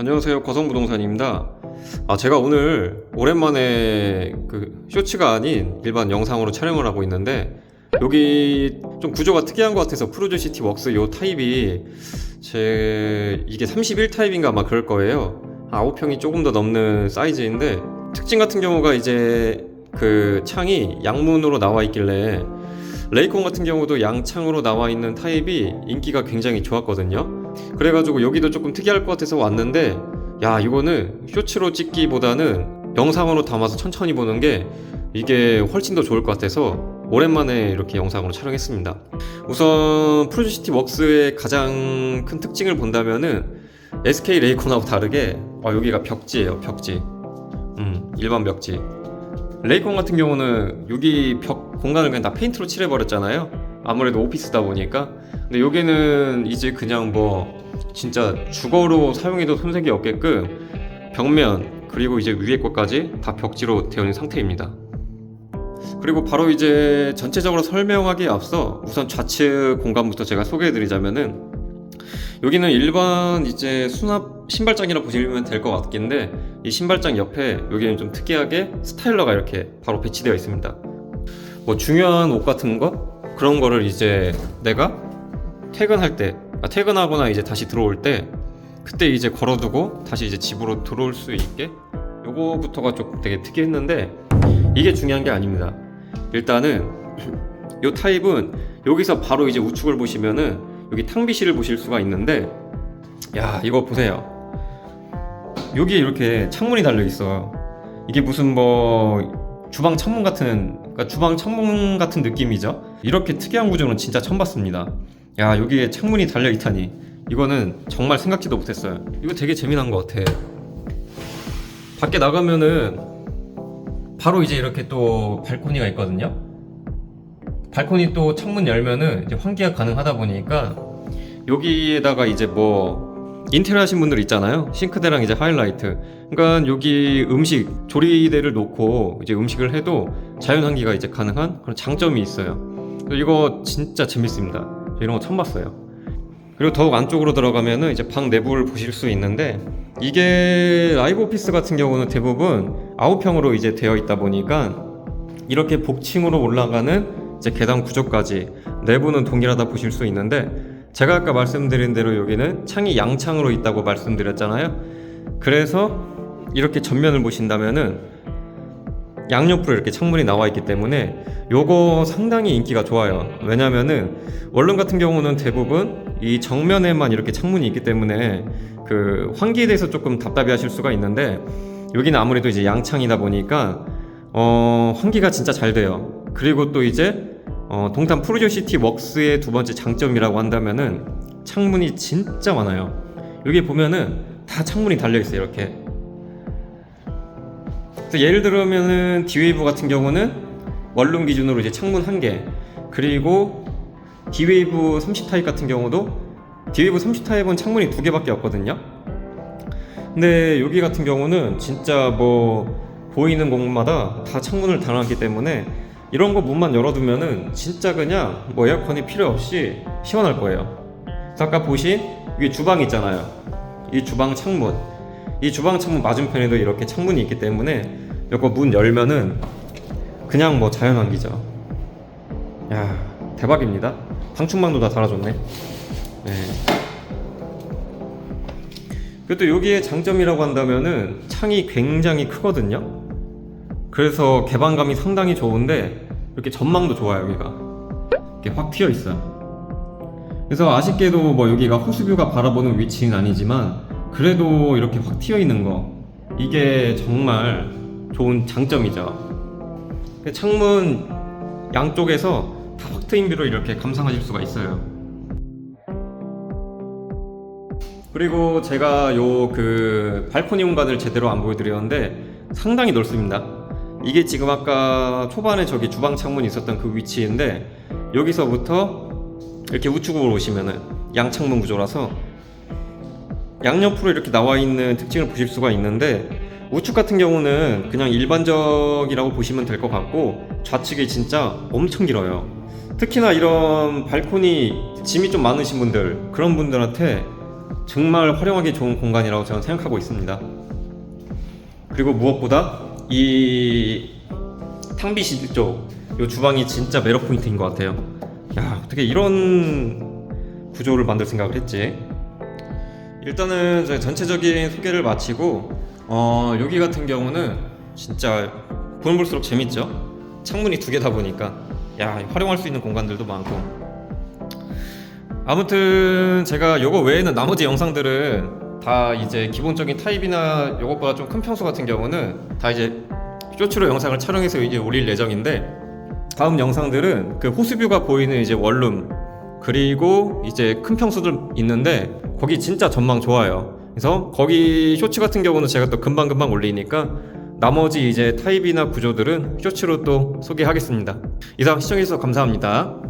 안녕하세요. 거성부동산입니다. 아 제가 오늘 오랜만에 그 쇼츠가 아닌 일반 영상으로 촬영을 하고 있는데 여기 좀 구조가 특이한 것 같아서 프로듀 시티 웍스 요 타입이 제 이게 31 타입인가 아마 그럴 거예요. 9평이 조금 더 넘는 사이즈인데 특징 같은 경우가 이제 그 창이 양문으로 나와 있길래 레이콘 같은 경우도 양창으로 나와 있는 타입이 인기가 굉장히 좋았거든요. 그래가지고 여기도 조금 특이할 것 같아서 왔는데, 야, 이거는 쇼츠로 찍기보다는 영상으로 담아서 천천히 보는 게 이게 훨씬 더 좋을 것 같아서 오랜만에 이렇게 영상으로 촬영했습니다. 우선 프로듀시티 웍스의 가장 큰 특징을 본다면은 SK 레이콘하고 다르게 어, 여기가 벽지예요, 벽지. 음, 일반 벽지. 레이콘 같은 경우는 여기 벽 공간을 그냥 다 페인트로 칠해버렸잖아요. 아무래도 오피스다 보니까. 근데 여기는 이제 그냥 뭐 진짜 주거로 사용해도 손색이 없게끔 벽면 그리고 이제 위에 것까지 다 벽지로 되어 있는 상태입니다. 그리고 바로 이제 전체적으로 설명하기에 앞서 우선 좌측 공간부터 제가 소개해드리자면은 여기는 일반 이제 수납 신발장이라 보시면 될 것 같긴데 이 신발장 옆에 여기는 좀 특이하게 스타일러가 이렇게 바로 배치되어 있습니다. 뭐 중요한 옷 같은 거 그런 거를 이제 내가 퇴근할 때 아, 퇴근하거나 이제 다시 들어올 때 그때 이제 걸어두고 다시 이제 집으로 들어올 수 있게 요거부터가 좀 되게 특이했는데 이게 중요한 게 아닙니다. 일단은 요 타입은 여기서 바로 이제 우측을 보시면은 여기 탕비실을 보실 수가 있는데 야 이거 보세요. 여기에 이렇게 창문이 달려 있어. 이게 무슨 뭐 주방 창문 같은 그러니까 주방 창문 같은 느낌이죠? 이렇게 특이한 구조는 진짜 처음 봤습니다. 야 여기에 창문이 달려 있다니. 이거는 정말 생각지도 못했어요. 이거 되게 재미난 것 같아. 밖에 나가면은 바로 이제 이렇게 또 발코니가 있거든요 발코니 또 창문 열면은 이제 환기가 가능하다 보니까 여기에다가 이제 뭐 인테리어 하신 분들 있잖아요. 싱크대랑 이제 하이라이트. 그러니까 여기 음식 조리대를 놓고 이제 음식을 해도 자연 환기가 이제 가능한 그런 장점이 있어요. 이거 진짜 재밌습니다. 저 이런 거 처음 봤어요. 그리고 더욱 안쪽으로 들어가면은 이제 방 내부를 보실 수 있는데 이게 라이브 오피스 같은 경우는 대부분 아웃평으로 이제 되어 있다 보니까 이렇게 복층으로 올라가는 이제 계단 구조까지 내부는 동일하다 보실 수 있는데 제가 아까 말씀드린 대로 여기는 창이 양창으로 있다고 말씀드렸잖아요. 그래서 이렇게 전면을 보신다면은 양옆으로 이렇게 창문이 나와 있기 때문에 요거 상당히 인기가 좋아요. 왜냐면은 원룸 같은 경우는 대부분 이 정면에만 이렇게 창문이 있기 때문에 그 환기에 대해서 조금 답답해 하실 수가 있는데 여기는 아무래도 이제 양창이다 보니까 어 환기가 진짜 잘 돼요. 그리고 또 이제 어, 동탄 프로듀시티 웍스의 두 번째 장점이라고 한다면은 창문이 진짜 많아요. 여기 보면은 다 창문이 달려 있어요. 이렇게. 예를 들면은 디웨이브 같은 경우는 원룸 기준으로 이제 창문 한 개, 그리고 디웨이브 30 타입 같은 경우도 디웨이브 30 타입은 창문이 두 개밖에 없거든요. 근데 여기 같은 경우는 진짜 뭐 보이는 곳마다 다 창문을 달아놨기 때문에 이런 거 문만 열어두면은 진짜 그냥 뭐 에어컨이 필요 없이 시원할 거예요. 아까 보신 위에 주방 있잖아요. 이 주방 창문. 이 주방 창문 맞은편에도 이렇게 창문이 있기 때문에 이거 문 열면은 그냥 뭐 자연 환기죠. 야 대박입니다. 방충망도 다 달아줬네. 네. 그리고 또 여기에 장점이라고 한다면은 창이 굉장히 크거든요. 그래서 개방감이 상당히 좋은데 이렇게 전망도 좋아요 여기가. 이렇게 확 튀어 있어요. 그래서 아쉽게도 뭐 여기가 호수뷰가 바라보는 위치는 아니지만 그래도 이렇게 확 튀어 있는 거 이게 정말 좋은 장점이죠. 그 창문 양쪽에서 다 확 트인 뷰로 이렇게 감상하실 수가 있어요. 그리고 제가 요 그 발코니 공간을 제대로 안 보여드렸는데 상당히 넓습니다 이게 지금 아까 초반에 저기 주방 창문이 있었던 그 위치인데 여기서부터 이렇게 우측으로 오시면은 양창문 구조라서 양옆으로 이렇게 나와 있는 특징을 보실 수가 있는데 우측 같은 경우는 그냥 일반적이라고 보시면 될 것 같고 좌측이 진짜 엄청 길어요. 특히나 이런 발코니 짐이 좀 많으신 분들 그런 분들한테 정말 활용하기 좋은 공간이라고 저는 생각하고 있습니다. 그리고 무엇보다 이 탕비실 쪽, 이 주방이 진짜 매력 포인트인 것 같아요. 야, 어떻게 이런 구조를 만들 생각을 했지? 일단은 전체적인 소개를 마치고 어, 여기 같은 경우는 진짜 보면 볼수록 재밌죠. 창문이 두 개다 보니까 야 활용할 수 있는 공간들도 많고 아무튼 제가 요거 외에는 나머지 영상들은 다 이제 기본적인 타입이나 요것보다 좀 큰 평수 같은 경우는 다 이제 쇼츠로 영상을 촬영해서 이제 올릴 예정인데 다음 영상들은 그 호수뷰가 보이는 이제 원룸 그리고 이제 큰 평수들 있는데 거기 진짜 전망 좋아요. 그래서 거기 쇼츠 같은 경우는 제가 또 금방 금방 올리니까 나머지 이제 타입이나 구조들은 쇼츠로 또 소개하겠습니다. 이상 시청해주셔서 감사합니다.